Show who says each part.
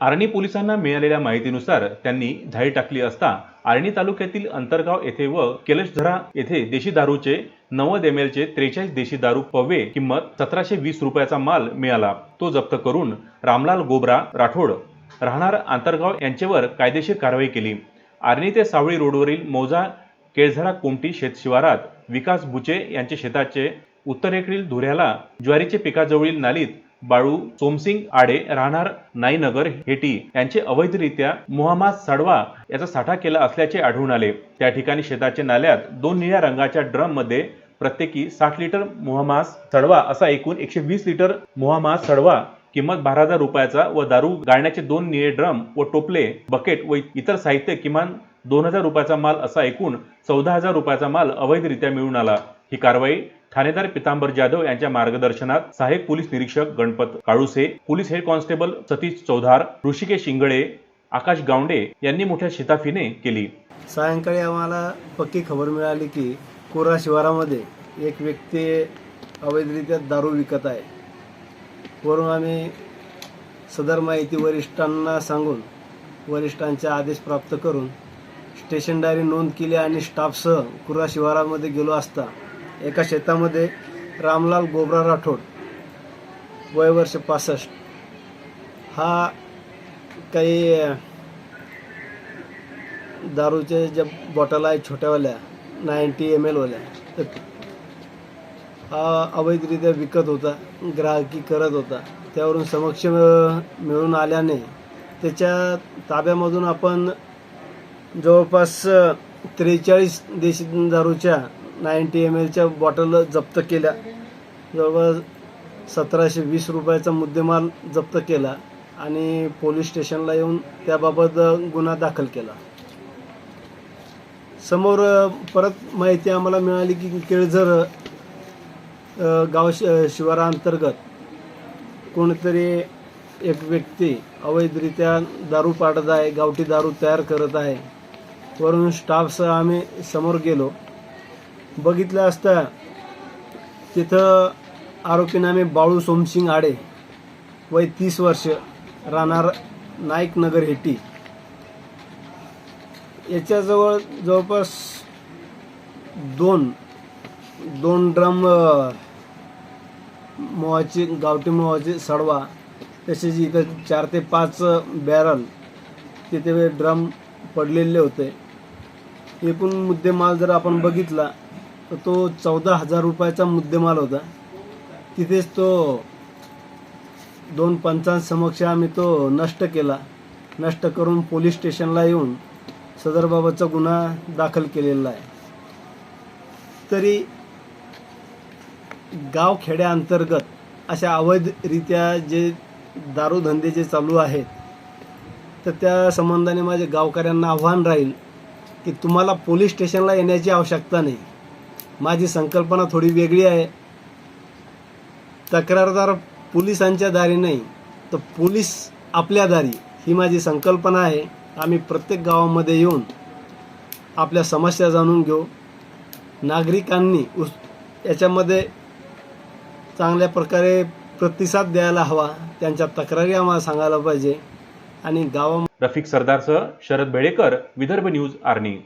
Speaker 1: आर्णी पोलिसांना मिळालेल्या माहितीनुसार त्यांनी धाडी टाकली असता आर्णी तालुक्यातील अंतरगाव येथे व केलशधरा येथे देशी दारूचे नव्वद एम एलचे त्रेचाळीस देशी दारू पव्हे किंमत सतराशे वीस रुपयाचा माल मिळाला. तो जप्त करून रामलाल गोबरा राठोड राहणार आंतरगाव यांच्यावर कायदेशीर कारवाई केली. आर्णी ते सावळी रोडवरील मौजा केळझरा कोमटी शेत शिवारात विकास बुचे यांचे शेताचे उत्तरेकडील धुऱ्याला ज्वारीचे पिकाजवळील नालीत बाळू सोमसिंग आडे राहणार नाईनगर हेटी यांचे अवैधरित्या मुहम्मद सडवा याचा साठा केला असल्याचे आढळून आले. त्या ठिकाणी शेताच्या नाल्यात दोन निळ्या रंगाच्या ड्रममध्ये प्रत्येकी साठ लिटर मुहम्मद सडवा असा एकूण एकशे वीस लिटर मुहामास सडवा किंमत बारा हजार रुपयाचा व दारू गाळण्याचे दोन निळे ड्रम व टोपले बकेट व इतर साहित्य किमान दोन हजार रुपयाचा माल असा एकूण चौदा हजार रुपयाचा माल अवैधरित्या मिळून आला. ही कारवाई ठाणेदार पितांबर जाधव यांच्या मार्गदर्शनात सहाय्यक पोलीस निरीक्षक Ganpat Kaluse police head constable Satish Chaudhar Rishikesh Shingale Akash Gawande यांनी मोठ्या शिताफीने केली.
Speaker 2: सायंकाळी आम्हाला पक्की खबर मिळाली की कोरा शिवारामध्ये एक व्यक्ती अवैधरित्या दारू विकत आहे. वरून आम्ही सदर माहिती वरिष्ठांना सांगून वरिष्ठांचे आदेश प्राप्त करून स्टेशन डायरी नोंद केली आणि स्टाफसह कुरा शिवारामध्ये गेलो असता एका शेतामध्ये रामलाल गोबरा राठोड वय वर्ष पासष्ट. हा काही दारूचे ज्या बॉटल आहेत छोट्यावाल्या नाईन्टी एम एलवाल्या तर हा अवैधरित्या विकत होता ग्राहकी करत होता. त्यावरून समक्ष मिळून आल्याने त्याच्या ताब्यामधून आपण जवळपास त्रेचाळीस देशी दारूच्या नाईन्टी एम एलच्या बॉटल जप्त केल्या. जवळपास सतराशे वीस रुपयाचा मुद्देमाल जप्त केला आणि पोलीस स्टेशनला येऊन त्याबाबत गुन्हा दाखल केला. समोर परत माहिती आम्हाला मिळाली की केळझर गाव शि शिवाराअंतर्गत कोणीतरी एक व्यक्ती अवैधरित्या दारू पाडत आहे गावठी दारू तयार करत आहे. वरून स्टाफसह आम्ही समोर गेलो. बघितलं असता तिथं आरोपी नामे बाळू सोमसिंग आडे वय तीस वर्ष राहणार नाईक नगर हेटी. याच्याजवळ जवळपास दोन दोन ड्रम मोहाचे गावठी मोहाची सडवा तसेच इथं चार ते पाच बॅरल तिथे ड्रम पडलेले होते. एकूण मुद्देमाल जर आपण बघितला तर तो चौदा हजार रुपयाचा मुद्देमाल होता. तिथेच तो दोन पंचांसमक्ष आम्ही तो नष्ट केला. नष्ट करून पोलीस स्टेशनला येऊन सदरबाबतचा गुन्हा दाखल केलेला आहे. तरी गाव खेड्याअंतर्गत अशा अवैधरित्या जे दारूधंदे जे चालू आहेत तर त्या संबंधाने माझ्या गावकऱ्यांना आव्हान राहील की तुम्हाला पोलीस स्टेशनला येण्याची आवश्यकता नाही. माझी संकल्पना थोडी वेगळी आहे. तक्रारदार पोलिसांच्या दारी नाही तर पोलीस आपल्या दारी. ही माझी संकल्पना आहे. आम्ही प्रत्येक गावामध्ये येऊन आपल्या समस्या जाणून घेऊ. नागरिकांनी उस याच्यामध्ये चांगल्या प्रकारे प्रतिसाद द्यायला हवा. त्यांच्या तक्रारी आम्हाला सांगायला पाहिजे. आणि गावा
Speaker 1: रफिक सरदारसह शरद बेळेकर विदर्भ न्यूज आर्णी.